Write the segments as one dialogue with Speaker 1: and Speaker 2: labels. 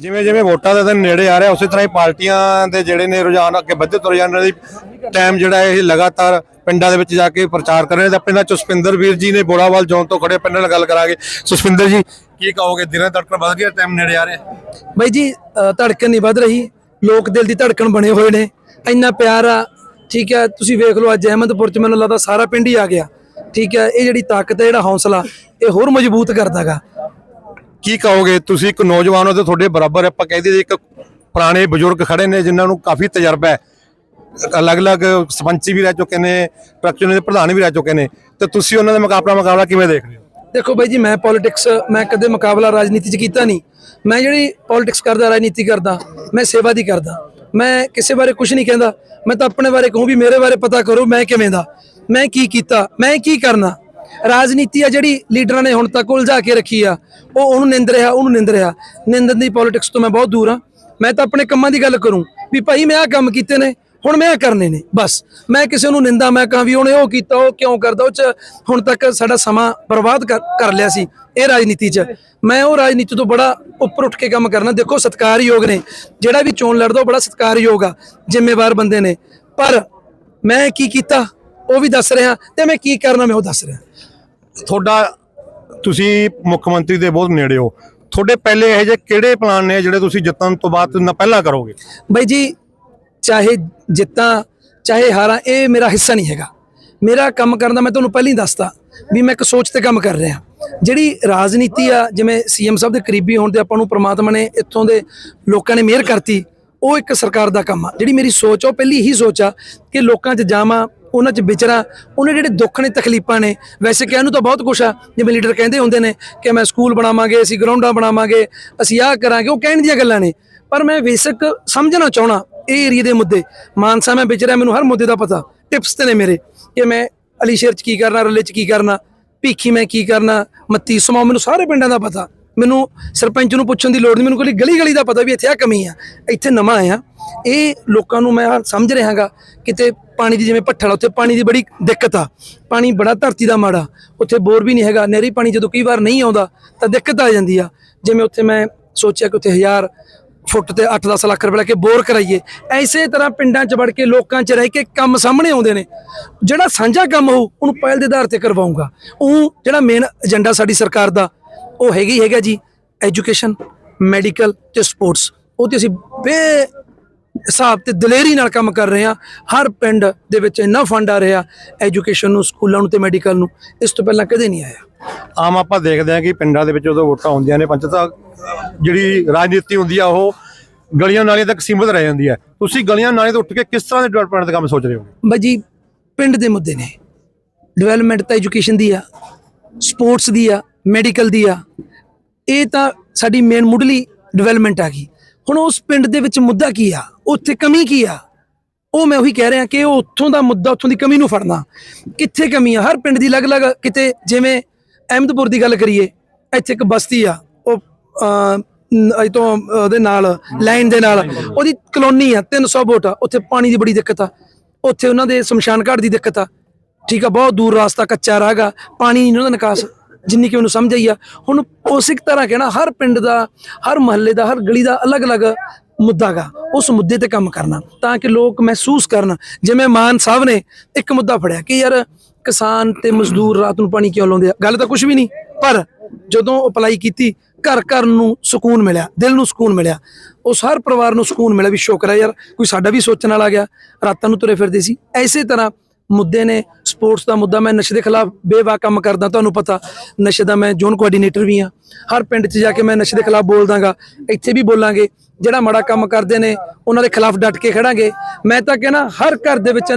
Speaker 1: ਜਿਵੇਂ ਜਿਵੇਂ ਵੋਟਾਂ ਦਾ ਦਿਨ ਨੇੜੇ ਆ ਰਿਹਾ, ਉਸੇ ਤਰ੍ਹਾਂ ਹੀ ਪਾਰਟੀਆਂ ਦੇ ਜਿਹੜੇ ਨੇ ਰੁਝਾਨ ਅੱਗੇ ਵੱਧਦੇ ਤੁਰ ਜਾਂਦੇ ਨੇ ਟਾਈਮ ਜਿਹੜਾ ਇਹ ਲਗਾਤਾਰ ਪਿੰਡਾਂ ਦੇ ਵਿੱਚ ਜਾ ਕੇ ਪ੍ਰਚਾਰ ਕਰ ਰਹੇ ਨੇ। ਪਿੰਡਾਂ ਚ ਸੁਖਪਿੰਦਰ ਵੀਰ ਜੀ ਨੇ ਬੋੜਾਵਾਲ ਜ਼ੋਨ ਤੋਂ ਖੜੇ ਪਿੰਡ ਨਾਲ ਗੱਲ ਕਰਾਂਗੇ। ਸੁਖਪਿੰਦਰ ਜੀ, ਕੀ ਕਹੋਗੇ? ਦਿਨਾਂ ਧੜਕਣ ਵੱਧ ਗਿਆ ਟਾਈਮ ਨੇੜੇ ਆ ਰਿਹਾ।
Speaker 2: ਬਾਈ ਜੀ ਧੜਕਣ ਨਹੀਂ ਵੱਧ ਰਹੀ। ਲੋਕ ਦਿਲ ਦੀ ਧੜਕਣ ਬਣੇ ਹੋਏ ਨੇ। ਇੰਨਾ ਪਿਆਰ ਆ, ਠੀਕ ਹੈ ਤੁਸੀਂ ਵੇਖ ਲਓ ਅੱਜ ਅਹਿਮਦਪੁਰ ਚ ਮੈਨੂੰ ਲੱਗਦਾ ਸਾਰਾ ਪਿੰਡ ਹੀ ਆ ਗਿਆ। ਠੀਕ ਹੈ ਇਹ ਜਿਹੜੀ ਤਾਕਤ ਹੈ, ਜਿਹੜਾ ਹੌਸਲਾ, ਇਹ ਹੋਰ ਮਜ਼ਬੂਤ ਕਰਦਾਗਾ।
Speaker 1: ਕੀ ਕਹੋਗੇ? ਤੁਸੀਂ ਇੱਕ ਨੌਜਵਾਨ ਹੋ ਤੇ ਤੁਹਾਡੇ ਬਰਾਬਰ ਆਪਾਂ ਕਹਿੰਦੇ ਜੀ ਇੱਕ ਪੁਰਾਣੇ ਬਜ਼ੁਰਗ ਖੜੇ ਨੇ, ਜਿਨ੍ਹਾਂ ਨੂੰ ਕਾਫੀ ਤਜਰਬਾ ਹੈ। ਅਲੱਗ-ਅਲੱਗ ਸਰਪੰਚੀ ਵੀ ਰਹਿ ਚੁੱਕੇ ਨੇ, ਟਰੱਕ ਯੂਨੀਅਨ ਦੇ ਪ੍ਰਧਾਨ ਵੀ ਰਹਿ ਚੁੱਕੇ ਨੇ। ਤੇ ਤੁਸੀਂ ਉਹਨਾਂ ਦੇ ਮੁਕਾਬਲਾ ਮੁਕਾਬਲਾ ਕਿਵੇਂ ਦੇਖਦੇ ਹੋ?
Speaker 2: ਦੇਖੋ ਬਾਈ ਜੀ, ਮੈਂ ਪੋਲਿਟਿਕਸ ਮੈਂ ਕਦੇ ਮੁਕਾਬਲਾ ਰਾਜਨੀਤੀ ਚ ਕੀਤਾ ਨਹੀਂ। ਮੈਂ ਜਿਹੜੀ ਪੋਲਿਟਿਕਸ ਕਰਦਾ, ਰਾਜਨੀਤੀ ਕਰਦਾ, ਮੈਂ ਸੇਵਾ ਦੀ ਕਰਦਾ। ਮੈਂ ਕਿਸੇ ਬਾਰੇ ਕੁਝ ਨਹੀਂ ਕਹਿੰਦਾ। ਮੈਂ ਤਾਂ ਆਪਣੇ ਬਾਰੇ ਕਹੂੰ ਵੀ ਮੇਰੇ ਬਾਰੇ ਪਤਾ ਕਰੋ ਮੈਂ ਕਿਵੇਂ ਦਾ। ਮੈਂ ਕੀ ਕੀਤਾ, ਮੈਂ ਕੀ ਕਰਨਾ। ਰਾਜਨੀਤੀ ਆ ਜਿਹੜੀ ਲੀਡਰਾਂ ਨੇ ਹੁਣ ਤੱਕ ਉਲਝਾ ਕੇ ਰੱਖੀ ਆ, ਉਹ ਉਹਨੂੰ ਨਿੰਦ ਰਿਹਾ, ਉਹਨੂੰ ਨਿੰਦ ਰਿਹਾ। ਨਿੰਦਣ ਦੀ ਪੋਲਿਟਿਕਸ ਤੋਂ ਮੈਂ ਬਹੁਤ ਦੂਰ ਆ। ਮੈਂ ਤਾਂ ਆਪਣੇ ਕੰਮਾਂ ਦੀ ਗੱਲ ਕਰੂੰ ਵੀ ਭਾਈ ਮੈਂ ਆਹ ਕੰਮ ਕੀਤੇ ਨੇ, ਹੁਣ ਮੈਂ ਇਹ ਕਰਨੇ ਨੇ, ਬਸ। ਮੈਂ ਕਿਸੇ ਨੂੰ ਨਿੰਦਾ, ਮੈਂ ਕਹਾਂ ਵੀ ਉਹਨੇ ਉਹ ਕੀਤਾ, ਉਹ ਕਿਉਂ ਕਰਦਾ, ਉਹ ਚ ਹੁਣ ਤੱਕ ਸਾਡਾ ਸਮਾਂ ਬਰਬਾਦ ਕਰ ਕਰ ਲਿਆ ਸੀ ਇਹ ਰਾਜਨੀਤੀ 'ਚ। ਮੈਂ ਉਹ ਰਾਜਨੀਤੀ ਤੋਂ ਬੜਾ ਉੱਪਰ ਉੱਠ ਕੇ ਕੰਮ ਕਰਨਾ, ਦੇਖੋ ਸਤਿਕਾਰਯੋਗ ਨੇ। ਜਿਹੜਾ ਵੀ ਚੋਣ ਲੜਦਾ, ਉਹ ਬੜਾ ਸਤਿਕਾਰਯੋਗ ਆ, ਜ਼ਿੰਮੇਵਾਰ ਬੰਦੇ ਨੇ। ਪਰ ਮੈਂ ਕੀ ਕੀਤਾ, ਉਹ ਵੀ ਦੱਸ ਰਿਹਾ ਤੇ ਮੈਂ ਕੀ ਕਰਨਾ, ਮੈਂ ਉਹ ਦੱਸ ਰਿਹਾ।
Speaker 1: ਤੁਹਾਡਾ, ਤੁਸੀਂ ਮੁੱਖ ਮੰਤਰੀ ਦੇ ਬਹੁਤ ਨੇੜੇ ਹੋ। ਤੁਹਾਡੇ ਪਹਿਲੇ ਇਹੋ ਜਿਹੇ ਕਿਹੜੇ ਪਲਾਨ ਨੇ ਜਿਹੜੇ ਤੁਸੀਂ ਜਿੱਤਣ ਤੋਂ ਬਾਅਦ ਨਾ ਪਹਿਲਾਂ ਕਰੋਗੇ?
Speaker 2: ਬਈ ਜੀ, ਚਾਹੇ ਜਿੱਤਾਂ, ਚਾਹੇ ਹਾਰਾਂ, ਇਹ ਮੇਰਾ ਹਿੱਸਾ ਨਹੀਂ ਹੈਗਾ। ਮੇਰਾ ਕੰਮ ਕਰਨ ਦਾ ਮੈਂ ਤੁਹਾਨੂੰ ਪਹਿਲਾਂ ਹੀ ਦੱਸਤਾ ਵੀ ਮੈਂ ਇੱਕ ਸੋਚ ਤੇ ਕੰਮ ਕਰ ਰਿਹਾ। ਜਿਹੜੀ ਰਾਜਨੀਤੀ ਆ, ਜਿਵੇਂ ਸੀਐਮ ਸਾਹਿਬ ਦੇ ਕਰੀਬੀ ਹੋਣ ਤੇ ਆਪਾਂ ਨੂੰ ਪ੍ਰਮਾਤਮਾ ਨੇ ਇੱਥੋਂ ਦੇ ਲੋਕਾਂ ਨੇ ਮਿਹਰ ਕਰਤੀ, ਉਹ ਇੱਕ ਸਰਕਾਰ ਦਾ ਕੰਮ ਆ। ਜਿਹੜੀ ਮੇਰੀ ਸੋਚ ਆ, ਉਹ ਪਹਿਲੀ ਹੀ ਸੋਚ ਆ ਕਿ ਲੋਕਾਂ 'ਚ ਜਾਵਾਂ ਉਹਨਾਂ 'ਚ ਵਿਚਰਾਂ, ਉਹਨੇ ਜਿਹੜੇ ਦੁੱਖ ਨੇ, ਤਕਲੀਫਾਂ ਨੇ, ਵੈਸੇ ਕਹਿਣ ਨੂੰ ਤਾਂ ਬਹੁਤ ਕੁਛ ਆ। ਜਿਵੇਂ ਲੀਡਰ ਕਹਿੰਦੇ ਹੁੰਦੇ ਨੇ ਕਿ ਮੈਂ ਸਕੂਲ ਬਣਾਵਾਂਗੇ, ਅਸੀਂ ਗਰਾਊਂਡਾਂ ਬਣਾਵਾਂਗੇ, ਅਸੀਂ ਆਹ ਕਰਾਂਗੇ, ਉਹ ਕਹਿਣ ਦੀਆਂ ਗੱਲਾਂ ਨੇ। ਪਰ ਮੈਂ ਬੇਸਿਕ ਸਮਝਣਾ ਚਾਹਣਾ ਇਹ ਏਰੀਆ ਦੇ ਮੁੱਦੇ। ਮਾਨਸਾ ਮੈਂ ਵਿਚਰਿਆ, ਮੈਨੂੰ ਹਰ ਮੁੱਦੇ ਦਾ ਪਤਾ। ਟਿਪਸ ਤੇ ਨੇ ਮੇਰੇ ਕਿ ਮੈਂ ਅਲੀ ਸ਼ੇਰ ਚ ਕੀ ਕਰਨਾ, ਰੱਲੇ ਚ ਕੀ ਕਰਨਾ, ਭੀਖੀ ਮੈਂ ਕੀ ਕਰਨਾ, ਮੱਤੀ ਸਮਾਂ ਮੈਨੂੰ ਸਾਰੇ ਪਿੰਡਾਂ ਦਾ ਪਤਾ। ਮੈਨੂੰ ਸਰਪੰਚ ਨੂੰ ਪੁੱਛਣ ਦੀ ਲੋੜ ਨਹੀਂ, ਮੈਨੂੰ ਕੋਈ ਗਲੀ ਗਲੀ ਦਾ ਪਤਾ ਵੀ ਇੱਥੇ ਆ ਕਮੀ ਆ। ਇੱਥੇ ਨਵਾਂ ਆਇਆ। ਇਹ ਲੋਕਾਂ ਨੂੰ ਮੈਂ ਆਹ ਸਮਝ ਰਿਹਾਗਾ ਕਿਤੇ ਪਾਣੀ ਦੀ ਜਿਵੇਂ ਭੱਠਲ ਆ, ਉੱਥੇ ਪਾਣੀ ਦੀ ਬੜੀ ਦਿੱਕਤ ਆ। ਪਾਣੀ ਬੜਾ ਧਰਤੀ ਦਾ ਮਾੜਾ। ਉੱਥੇ ਬੋਰ ਵੀ ਨਹੀਂ ਹੈਗਾ। ਨਹਿਰੀ ਪਾਣੀ ਜਦੋਂ ਕਈ ਵਾਰ ਨਹੀਂ ਆਉਂਦਾ ਤਾਂ ਦਿੱਕਤ ਆ ਜਾਂਦੀ ਆ। ਜਿਵੇਂ ਉੱਥੇ ਮੈਂ ਸੋਚਿਆ ਕਿ ਉੱਥੇ ਹਜ਼ਾਰ ਫੁੱਟ ਤੇ 8-10 ਲੱਖ ਰੁਪਏ ਲੈ ਕੇ ਬੋਰ ਕਰਾਈਏ। ਐਸੇ ਤਰ੍ਹਾਂ ਪਿੰਡਾਂ 'ਚ ਵੜ ਕੇ ਲੋਕਾਂ 'ਚ ਰਹਿ ਕੇ ਕੰਮ ਸਾਹਮਣੇ ਆਉਂਦੇ ਨੇ। ਜਿਹੜਾ ਸਾਂਝਾ ਕੰਮ ਹੋਊ ਉਹਨੂੰ ਪਹਿਲ ਦੇ ਆਧਾਰ ਤੇ ਕਰਵਾਉਂਗਾ ਉਹ ਜਿਹੜਾ ਮੇਨ ਏਜੰਡਾ ਸਾਡੀ ਸਰਕਾਰ ਦਾ ਉਹ ਹੈਗੀ ਹੈਗਾ ਜੀ ਐਜੂਕੇਸ਼ਨ ਮੈਡੀਕਲ ਤੇ ਸਪੋਰਟਸ ਉਹ ਤੇ ਅਸੀਂ ਬੇ ਹਿਸਾਬ ਤੇ ਦਲੇਰੀ ਨਾਲ ਕੰਮ ਕਰ ਰਹੇ ਹਾਂ। ਹਰ ਪਿੰਡ ਦੇ ਵਿੱਚ ਇੰਨਾ ਫੰਡ ਆ ਰਿਹਾ ਐਜੂਕੇਸ਼ਨ ਨੂੰ ਸਕੂਲਾਂ ਨੂੰ ਤੇ ਮੈਡੀਕਲ ਨੂੰ। ਇਸ ਤੋਂ ਪਹਿਲਾਂ ਕਦੇ ਨਹੀਂ ਆਇਆ।
Speaker 1: ਆਮ ਆਪਾਂ ਦੇਖਦੇ ਹਾਂ ਕਿ ਪਿੰਡਾਂ ਦੇ ਵਿੱਚ ਜਦੋਂ ਵੋਟਾਂ ਹੁੰਦੀਆਂ ਨੇ ਪੰਚਤਾ ਜਿਹੜੀ ਰਾਜਨੀਤੀ ਹੁੰਦੀ ਆ ਉਹ ਗਲੀਆਂ ਨਾਲੀਆਂ ਤੱਕ ਸੀਮਿਤ ਰਹਿ ਜਾਂਦੀ ਹੈ। ਤੁਸੀਂ ਗਲੀਆਂ ਨਾਲੀਆਂ ਤੋਂ ਉੱਠ ਕੇ ਕਿਸ ਤਰ੍ਹਾਂ ਦੇ ਡਿਵੈਲਪਮੈਂਟ ਦਾ ਕੰਮ ਸੋਚ ਰਹੇ ਹੋ?
Speaker 2: ਬਾਜੀ ਪਿੰਡ ਦੇ ਮੁੱਦੇ ਨੇ। ਡਿਵੈਲਪਮੈਂਟ ਤਾਂ ਐਜੂਕੇਸ਼ਨ ਦੀ ਆ ਸਪੋਰਟਸ ਦੀ ਆ ਮੈਡੀਕਲ ਦੀ ਆ। ਇਹ ਤਾਂ ਸਾਡੀ ਮੇਨ ਮੁੱਢਲੀ ਡਿਵੈਲਪਮੈਂਟ ਆ ਗਈ। ਹੁਣ ਉਸ ਪਿੰਡ ਦੇ ਵਿੱਚ ਮੁੱਦਾ ਕੀ ਆ? ਉੱਥੇ ਕਮੀ ਕੀ ਆ? ਉਹ ਮੈਂ ਉਹੀ ਕਹਿ ਰਿਹਾ ਕਿ ਉਹ ਉੱਥੋਂ ਦਾ ਮੁੱਦਾ, ਉੱਥੋਂ ਦੀ ਕਮੀ ਨੂੰ ਫੜਨਾ। ਕਿੱਥੇ ਕਮੀ ਆ? ਹਰ ਪਿੰਡ ਦੀ ਅਲੱਗ-ਅਲੱਗ ਕਿਤੇ ਜਿਵੇਂ ਅਹਿਮਦਪੁਰ ਦੀ ਗੱਲ ਕਰੀਏ, ਇੱਥੇ ਇੱਕ ਬਸਤੀ ਆ, ਉਹ ਅਜ ਤੋਂ ਉਹਦੇ ਨਾਲ, ਲਾਈਨ ਦੇ ਨਾਲ, ਉਹਦੀ ਕਲੋਨੀ ਆ 300 ਵੋਟ ਆ, ਉੱਥੇ ਪਾਣੀ ਦੀ ਬੜੀ ਦਿੱਕਤ ਆ। ਉੱਥੇ ਉਹਨਾਂ ਦੇ ਸ਼ਮਸ਼ਾਨ ਘਾਟ ਦੀ ਦਿੱਕਤ ਆ। ਠੀਕ ਆ, ਬਹੁਤ ਦੂਰ ਰਾਸਤਾ ਕੱਚਾ ਰਾਗਾ ਪਾਣੀ ਨਹੀਂ ਉਹਨਾਂ ਦਾ ਨਿਕਾਸ, ਜਿੰਨੀ ਕਿ ਮੈਨੂੰ ਸਮਝ ਆਈ ਆ। ਹੁਣ ਉਸੇ ਤਰ੍ਹਾਂ ਕਹਿਣਾ, ਹਰ ਪਿੰਡ ਦਾ, ਹਰ ਮਹੱਲੇ ਦਾ, ਹਰ ਗਲੀ ਦਾ ਅਲੱਗ-ਅਲੱਗ ਮੁੱਦਾ ਗਾ ਉਸ ਮੁੱਦੇ ਤੇ ਕੰਮ ਕਰਨਾ, ਤਾਂ ਕਿ ਲੋਕ ਮਹਿਸੂਸ ਕਰਨ। ਜਿਵੇਂ ਮਾਨ ਸਾਹਿਬ ਨੇ ਇੱਕ ਮੁੱਦਾ ਫੜਿਆ ਕਿ ਯਾਰ ਕਿਸਾਨ ਤੇ ਮਜ਼ਦੂਰ ਰਾਤ ਨੂੰ ਪਾਣੀ ਕਿਉਂ ਲਾਉਂਦੇ ਆ? ਗੱਲ ਤਾਂ ਕੁਝ ਵੀ ਨਹੀਂ, ਪਰ ਜਦੋਂ ਅਪਲਾਈ ਕੀਤੀ, ਘਰ ਘਰ ਨੂੰ ਸਕੂਨ ਮਿਲਿਆ, ਦਿਲ ਨੂੰ ਸਕੂਨ ਮਿਲਿਆ। ਉਸ ਹਰ ਪਰਿਵਾਰ ਨੂੰ ਸਕੂਨ ਮਿਲਿਆ ਵੀ ਸ਼ੁਕਰ ਹੈ ਯਾਰ, ਕੋਈ ਸਾਡਾ ਵੀ ਸੋਚਣ ਵਾਲਾ ਗਿਆ, ਰਾਤਾਂ ਨੂੰ ਤੁਰੇ ਫਿਰਦੇ ਸੀ। ਐਸੇ ਤਰ੍ਹਾਂ ਮੁੱਦੇ ਨੇ ਸਪੋਰਟਸ ਦਾ ਮੁੱਦਾ, ਮੈਂ ਨਸ਼ੇ ਦੇ ਖਿਲਾਫ ਬੇਵਾ ਕੰਮ ਕਰਦਾ, ਤੁਹਾਨੂੰ ਪਤਾ। ਨਸ਼ੇ ਦਾ ਮੈਂ ਜ਼ੋਨ ਕੋਆਰਡੀਨੇਟਰ ਵੀ ਹਾਂ। ਹਰ ਪਿੰਡ 'ਚ ਜਾ ਕੇ ਮੈਂ ਨਸ਼ੇ ਦੇ ਖਿਲਾਫ ਬੋਲਦਾਗਾ। ਇੱਥੇ ਵੀ ਬੋਲਾਂਗੇ। ਜਿਹੜਾ ਮਾੜਾ ਕੰਮ ਕਰਦੇ ਨੇ, ਉਹਨਾਂ ਦੇ ਖਿਲਾਫ ਡਟ ਕੇ ਖੜਾਂਗੇ। ਮੈਂ ਤਾਂ ਕਹਿੰਦਾ, ਹਰ ਘਰ ਦੇ ਵਿੱਚ,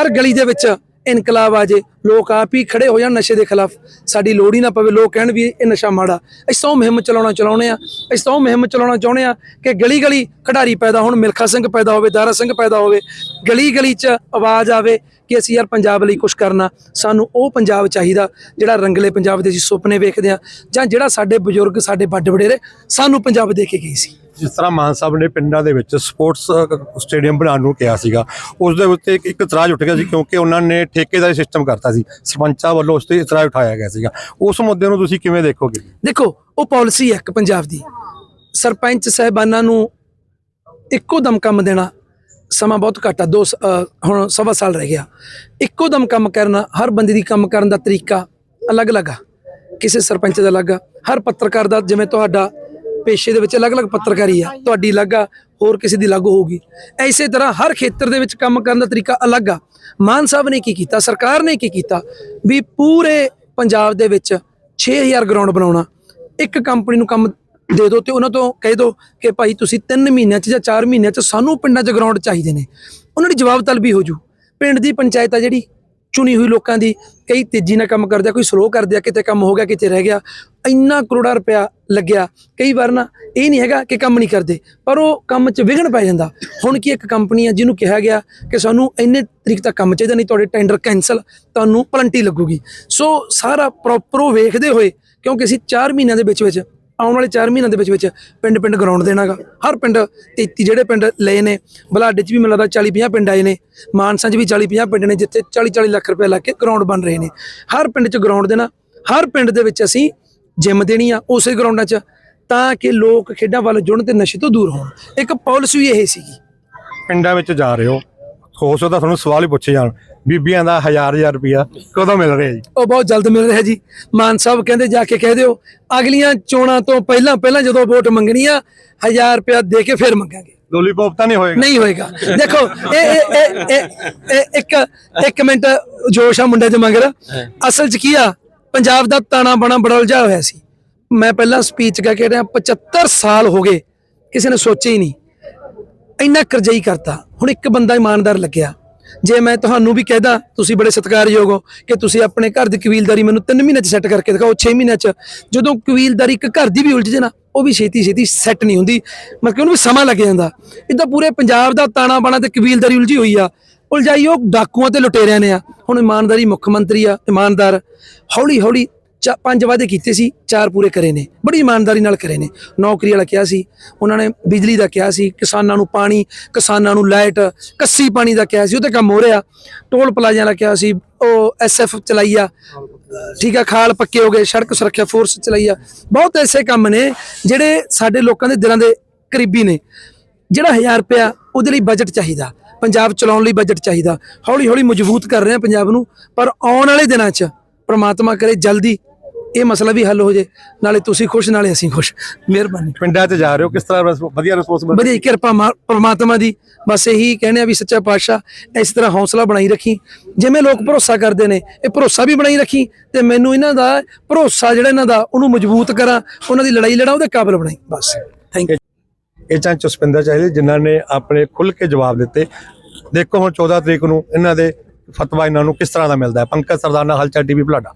Speaker 2: ਹਰ ਗਲੀ ਦੇ ਵਿੱਚ ਇਨਕਲਾਬ ਆ ਜੇ, ਲੋਕ ਆਪ ਹੀ ਖੜੇ ਹੋ ਜਾਣ ਨਸ਼ੇ ਦੇ ਖਿਲਾਫ। ਸਾਡੀ ਲੋੜ ਹੀ ਨਾ ਪਵੇ ਲੋਕ ਕਹਿਣ ਵੀ ਇਹ ਨਸ਼ਾ ਮਾੜਾ। ਅਸੀਂ ਤਾਂ ਉਹ ਮੁਹਿੰਮ ਚਲਾਉਣਾ ਚਲਾਉਣੇ ਆ। ਅਸੀਂ ਤਾਂ ਉਹ ਮੁਹਿੰਮ ਚਲਾਉਣਾ ਚਾਹੁੰਦੇ ਆ ਕਿ ਗਲੀ ਗਲੀ ਖਿਡਾਰੀ ਪੈਦਾ ਹੋਣ, ਮਿਲਖਾ ਸਿੰਘ ਪੈਦਾ ਹੋਵੇ, ਦਾਰਾ ਸਿੰਘ ਪੈਦਾ ਹੋਵੇ। ਗਲੀ ਗਲੀ 'ਚ ਆਵਾਜ਼ ਆਵੇ ਕਿ ਅਸੀਂ ਯਾਰ ਪੰਜਾਬ ਲਈ ਕੁਝ ਕਰਨਾ। ਸਾਨੂੰ ਉਹ ਪੰਜਾਬ ਚਾਹੀਦਾ ਜਿਹੜਾ ਰੰਗਲੇ ਪੰਜਾਬ ਦੇ ਅਸੀਂ ਸੁਪਨੇ ਵੇਖਦੇ ਆ ਜਾਂ ਜਿਹੜਾ ਸਾਡੇ ਬਜ਼ੁਰਗ, ਸਾਡੇ ਵੱਡ ਵਡੇਰੇ ਸਾਨੂੰ ਪੰਜਾਬ ਦੇ ਕੇ ਗਏ ਸੀ।
Speaker 1: ਜਿਸ ਤਰ੍ਹਾਂ ਮਾਨ ਸਾਹਿਬ ਨੇ ਪਿੰਡਾਂ ਦੇ ਵਿੱਚ ਸਪੋਰਟਸ ਸਟੇਡੀਅਮ ਬਣਾਉਣ ਨੂੰ ਕਿਹਾ ਸੀਗਾ, ਉਸ ਦੇ ਉੱਤੇ ਇੱਕ- ਇਤਰਾਜ਼ ਉੱਠ ਗਿਆ ਸੀ ਕਿਉਂਕਿ ਉਹਨਾਂ ਨੇ ਠੇਕੇਦਾਰੀ ਸਿਸਟਮ ਕਰਤਾ ਸੀ। ਸਰਪੰਚਾਂ ਵੱਲੋਂ ਉਸ ਤੇ ਇਤਰਾਜ਼ ਉਠਾਇਆ ਗਿਆ ਸੀਗਾ। ਉਸ ਮੁੱਦੇ ਨੂੰ ਤੁਸੀਂ ਕਿਵੇਂ ਦੇਖੋਗੇ?
Speaker 2: ਦੇਖੋ, ਉਹ ਪਾਲਿਸੀ ਹੈ ਇੱਕ ਪੰਜਾਬ ਦੀ। ਸਰਪੰਚ ਸਹਿਬਾਨਾਂ ਨੂੰ ਇੱਕੋ ਦਮ ਕੰਮ ਦੇਣਾ ਸਮਾਂ ਬਹੁਤ ਘੱਟ ਆ, ਦੋ ਸ- ਹੁਣ ਸਵਾ ਸਾਲ ਰਹਿ ਗਿਆ। ਇੱਕੋ ਦਮ ਕੰਮ ਕਰਨਾ, ਹਰ ਬੰਦੇ ਦੀ ਕੰਮ ਕਰਨ ਦਾ ਤਰੀਕਾ ਅਲੱਗ-ਅਲੱਗ ਆ। ਕਿਸੇ ਸਰਪੰਚ ਦਾ ਅਲੱਗ ਆ, ਹਰ ਪੱਤਰਕਾਰ ਦਾ, ਜਿਵੇਂ ਤੁਹਾਡਾ ਪੇਸ਼ੇ ਦੇ ਵਿੱਚ ਅਲੱਗ-ਅਲੱਗ ਪੱਤਰਕਾਰੀ ਆ ਤੁਹਾਡੀ ਅਲੱਗ ਆ ਹੋਰ ਕਿਸੇ ਦੀ ਅਲੱਗ ਹੋਊਗੀ। ਐਸੇ ਤਰ੍ਹਾਂ ਹਰ ਖੇਤਰ ਦੇ ਵਿੱਚ ਕੰਮ ਕਰਨ ਦਾ ਤਰੀਕਾ ਅਲੱਗ ਆ। ਮਾਨ ਸਾਹਿਬ ਨੇ ਕੀ ਕੀਤਾ ਸਰਕਾਰ ਨੇ ਕੀ ਕੀਤਾ ਵੀ ਪੂਰੇ ਪੰਜਾਬ ਦੇ ਵਿੱਚ 6000 ਗਰਾਊਂਡ ਬਣਾਉਣਾ। ਇੱਕ ਕੰਪਨੀ ਨੂੰ ਕੰਮ ਦੇ ਦਿਓ ਤੇ ਉਹਨਾਂ ਤੋਂ ਕਹਿ ਦਿਓ ਕਿ ਭਾਈ ਤੁਸੀਂ 3 ਮਹੀਨਿਆਂ 'ਚ ਜਾਂ 4 ਮਹੀਨਿਆਂ 'ਚ ਸਾਨੂੰ ਪਿੰਡਾਂ 'ਚ ਗਰਾਊਂਡ ਚਾਹੀਦੇ ਨੇ। ਉਹਨਾਂ ਦੀ ਜਵਾਬ ਤਲਬੀ ਹੋ ਜੂ। ਪਿੰਡ ਦੀ ਪੰਚਾਇਤ ਆ ਜਿਹੜੀ ਚੁਣੀ ਹੋਈ ਲੋਕਾਂ ਦੀ ਕਈ ਤੇਜ਼ੀ ਨਾਲ ਕੰਮ ਕਰਦੇ ਆ ਕੋਈ ਸਲੋ ਕਰਦੇ ਆ ਕਿਤੇ ਕੰਮ ਹੋ ਗਿਆ ਕਿਤੇ ਰਹਿ ਗਿਆ। ਇੰਨਾ ਕਰੋੜਾ ਰੁਪਇਆ ਲੱਗਿਆ। ਕਈ ਵਾਰ ਨਾ ਇਹ ਨਹੀਂ ਹੈਗਾ ਕਿ ਕੰਮ ਨਹੀਂ ਕਰਦੇ, ਪਰ ਉਹ ਕੰਮ 'ਚ ਵਿਘਨ ਪੈ ਜਾਂਦਾ। ਹੁਣ ਕੀ ਇੱਕ ਕੰਪਨੀ ਆ ਜਿਹਨੂੰ ਕਿਹਾ ਗਿਆ ਕਿ ਸਾਨੂੰ ਇੰਨੇ ਤਰੀਕ ਤੱਕ ਕੰਮ ਚਾਹੀਦਾ ਨਹੀਂ, ਤੁਹਾਡੇ ਟੈਂਡਰ ਕੈਨਸਲ ਤੁਹਾਨੂੰ ਪਲੰਟੀ ਲੱਗੂਗੀ। ਸੋ ਸਾਰਾ ਪ੍ਰੋਪਰ ਉਹ ਵੇਖਦੇ ਹੋਏ, ਕਿਉਂਕਿ ਅਸੀਂ 4 ਮਹੀਨਿਆਂ ਦੇ ਵਿੱਚ ਵਿੱਚ, ਆਉਣ ਵਾਲੇ 4 ਮਹੀਨਿਆਂ ਦੇ ਵਿੱਚ ਵਿੱਚ ਪਿੰਡ ਪਿੰਡ ਗਰਾਊਂਡ ਦੇਣਾਗਾ। ਹਰ ਪਿੰਡ 33 ਜਿਹੜੇ ਪਿੰਡ ਲਏ ਨੇ, ਬਲਾਡੇ 'ਚ ਵੀ ਮੈਨੂੰ ਲੱਗਦਾ 40 50 ਪਿੰਡ ਆਏ ਨੇ, ਮਾਨਸਾ 'ਚ ਵੀ 40 50 ਪਿੰਡ ਨੇ, ਜਿੱਥੇ 40 40 ਲੱਖ ਰੁਪਏ ਲਾ ਕੇ ਗਰਾਊਂਡ ਬਣ ਰਹੇ ਨੇ। ਹਰ ਪਿੰਡ 'ਚ ਗਰਾਊਂਡ ਦੇਣਾ, ਹਰ ਪਿੰਡ ਦੇ ਵਿੱਚ ਅਸੀਂ ਜਿਮ ਦੇਣੀ ਆ ਉਸੇ ਗਰਾਊਂਡਾਂ 'ਚ ਤਾਂ ਕਿ ਲੋਕ ਖੇਡਾਂ ਵੱਲ ਜੁੜਨ ਤੇ ਨਸ਼ੇ ਤੋਂ ਦੂਰ ਹੋਣ। ਇੱਕ ਪਾਲਿਸੀ ਵੀ ਇਹ ਸੀਗੀ।
Speaker 1: ਪਿੰਡਾਂ ਵਿੱਚ ਜਾ ਰਹੇ ਹੋ ਹੋ ਸਕਦਾ ਤੁਹਾਨੂੰ ਸਵਾਲ ਹੀ ਪੁੱਛੇ ਜਾਣ ਬੀਬੀਆਂ ਦਾ ਹਜ਼ਾਰ ਹਜ਼ਾਰ ਰੁਪਿਆ ਕਦੋਂ ਮਿਲ ਰਿਹਾ ਜੀ?
Speaker 2: ਉਹ ਬਹੁਤ ਜਲਦ ਮਿਲ ਰਿਹਾ ਜੀ। ਮਾਨ ਸਾਹਿਬ ਕਹਿੰਦੇ ਜਾ ਕੇ ਕਹਿ ਦਿਓ ਅਗਲੀਆਂ ਚੋਣਾਂ ਤੋਂ ਪਹਿਲਾਂ ਪਹਿਲਾਂ ਜਦੋਂ ਵੋਟ ਮੰਗਣੀ ਆ 1000 ਰੁਪਇਆ ਦੇ ਕੇ ਫਿਰ ਮੰਗਾਂਗੇ।
Speaker 1: ਲੋਲੀਪੌਪ ਤਾਂ ਨਹੀਂ ਹੋਏਗਾ?
Speaker 2: ਨਹੀਂ ਹੋਏਗਾ। ਦੇਖੋ ਇਹ ਇਹ ਇਹ- ਇਹ ਇਹ ਇੱਕ ਇੱਕ ਮਿੰਟ ਜੋਸ਼ ਆ ਮੁੰਡੇ ਦੇ ਮਗਰ। ਅਸਲ 'ਚ ਕੀ ਆ ਪੰਜਾਬ ਦਾ ਤਾਣਾ ਬਣਾ ਬੜਾ ਉਲਝਾ ਹੋਇਆ ਸੀ। ਮੈਂ ਪਹਿਲਾਂ ਸਪੀਚ ਕਹਿ ਕੇ ਰਿਹਾ 75 ਸਾਲ ਹੋ ਗਏ, ਕਿਸੇ ਨੇ ਸੋਚਿਆ ਹੀ ਨਹੀਂ। ਇੰਨਾ ਕਰਜ਼ਈ ਕਰਤਾ, ਹੁਣ ਇੱਕ ਬੰਦਾ ਇਮਾਨਦਾਰ ਲੱਗਿਆ। ਜੇ ਮੈਂ ਤੁਹਾਨੂੰ ਵੀ ਕਹਿਦਾ, ਤੁਸੀਂ ਬੜੇ ਸਤਿਕਾਰਯੋਗ ਹੋ ਕਿ ਤੁਸੀਂ ਆਪਣੇ ਘਰ ਦੀ ਕਬੀਲਦਾਰੀ ਮੈਨੂੰ 3 ਮਹੀਨੇ ਚ ਸੈੱਟ ਕਰਕੇ ਦਿਖਾਓ 6 ਮਹੀਨਿਆਂ ਚ। ਜਦੋਂ ਕਬੀਲਦਾਰੀ ਇੱਕ ਘਰ ਦੀ ਵੀ ਉਲਝ ਜੇ ਨਾ, ਉਹ ਵੀ ਛੇਤੀ ਛੇਤੀ ਸੈੱਟ ਨਹੀਂ ਹੁੰਦੀ। ਮਤਲਬ ਕਿ ਉਹਨੂੰ ਵੀ ਸਮਾਂ ਲੱਗ ਜਾਂਦਾ। ਇਦਾਂ ਪੂਰੇ ਪੰਜਾਬ ਦਾ ਤਾਣਾ ਬਾਣਾ ਤੇ ਕਬੀਲਦਾਰੀ ਉਲਝੀ ਹੋਈ ਆ। ਉਲਝਾਈ ਉਹ ਡਾਕੂਆਂ ਤੇ ਲੁਟੇਰਿਆਂ ਨੇ ਆ। ਹੁਣ ਇਮਾਨਦਾਰੀ ਮੁੱਖ ਮੰਤਰੀ ਆ, ਇਮਾਨਦਾਰ। ਹੌਲੀ ਹੌਲੀ ਚਾ- ਪੰਜ ਵਾਅਦੇ ਕੀਤੇ ਸੀ, ਚਾਰ ਪੂਰੇ ਕਰੇ ਨੇ। ਬੜੀ ਇਮਾਨਦਾਰੀ ਨਾਲ ਕਰੇ ਨੇ। ਨੌਕਰੀ ਵਾਲਾ ਕਿਹਾ ਸੀ, ਉਹਨਾਂ ਨੇ ਬਿਜਲੀ ਦਾ ਕਿਹਾ ਸੀ, ਕਿਸਾਨਾਂ ਨੂੰ ਪਾਣੀ, ਕਿਸਾਨਾਂ ਨੂੰ ਲਾਈਟ, ਕੱਸੀ ਪਾਣੀ ਦਾ ਕਿਹਾ ਸੀ, ਉਹ ਤੇ ਕੰਮ ਹੋ ਰਿਹਾ। ਟੋਲ ਪਲਾਜ਼ਿਆਂ ਵਾਲਾ ਕਿਹਾ ਸੀ, ਉਹ ਐਸਐਫ ਚਲਾਈ ਆ। ਠੀਕ ਆ, ਖਾਲ ਪੱਕੇ ਹੋ ਗਏ, ਸੜਕ ਸੁਰੱਖਿਆ ਫੋਰਸ ਚਲਾਈ ਆ। ਬਹੁਤ ਐਸੇ ਕੰਮ ਨੇ, ਜਿਹੜੇ ਸਾਡੇ ਲੋਕਾਂ ਦੇ ਦਿਲਾਂ ਦੇ ਕਰੀਬੀ ਨੇ। ਜਿਹੜਾ 1000 ਰੁਪਇਆ ਉਹਦੇ ਲਈ ਬਜਟ ਚਾਹੀਦਾ। ਪੰਜਾਬ ਚਲਾਉਣ ਲਈ ਬਜਟ ਚਾਹੀਦਾ। ਹੌਲੀ ਹੌਲੀ ਮਜ਼ਬੂਤ ਕਰ ਰਹੇ ਆ ਪੰਜਾਬ ਨੂੰ ਪਰ ਆਉਣ ਵਾਲੇ ਦਿਨਾਂ 'ਚ ਪ੍ਰਮਾਤਮਾ ਕਰੇ ਜਲਦੀ ਇਹ ਮਸਲਾ ਵੀ ਹੱਲ ਹੋ ਜੇ। ਨਾਲੇ ਤੁਸੀਂ ਖੁਸ਼ ਨਾਲੇ ਅਸੀਂ ਖੁਸ਼। ਮਿਹਰਬਾਨੀ।
Speaker 1: ਪਿੰਡਾਂ 'ਚ ਜਾ ਰਹੇ ਹੋ ਕਿਸ ਤਰ੍ਹਾਂ ਵਧੀਆ ਰਿਸਪੌਂਸ ਮਿਲ
Speaker 2: ਵਧੀਆ ਕਿਰਪਾ ਪ੍ਰਮਾਤਮਾ ਦੀ। ਬਸ ਇਹੀ ਕਹਿੰਦੇ ਆ ਵੀ ਸੱਚਾ ਪਾਤਸ਼ਾਹ ਇਸ ਤਰ੍ਹਾਂ ਹੌਸਲਾ ਬਣਾਈ ਰੱਖੀ। ਜਿਵੇਂ ਲੋਕ ਭਰੋਸਾ ਕਰਦੇ ਨੇ ਇਹ ਭਰੋਸਾ ਵੀ ਬਣਾਈ ਰੱਖੀ ਤੇ ਮੈਨੂੰ ਇਹਨਾਂ ਦਾ ਭਰੋਸਾ ਜਿਹੜਾ ਇਹਨਾਂ ਦਾ ਉਹਨੂੰ ਮਜ਼ਬੂਤ ਕਰਾਂ ਉਹਨਾਂ ਦੀ ਲੜਾਈ ਲੜਾਂ ਉਹਦੇ ਕਾਬਿਲ ਬਣਾਈ। ਬਸ। ਥੈਂਕ ਯੂ
Speaker 1: ਇਹ ਚਾਂ ਚੁਸਪਿੰਦਰ ਚਾਹੀਦੇ ਜਿਨ੍ਹਾਂ ਨੇ ਆਪਣੇ ਖੁੱਲ ਕੇ ਜਵਾਬ ਦਿੱਤੇ। ਦੇਖੋ ਹੁਣ 14 ਤਰੀਕ ਨੂੰ ਇਹਨਾਂ ਦੇ ਫਤਵਾ ਇਹਨਾਂ ਨੂੰ ਕਿਸ ਤਰ੍ਹਾਂ ਦਾ ਮਿਲਦਾ ਹੈ? ਪੰਕਜ ਸਰਦਾਰ ਨਾਲ ਹਲਚਲ ਟੀਵੀ ਬੁਲਾਡਾ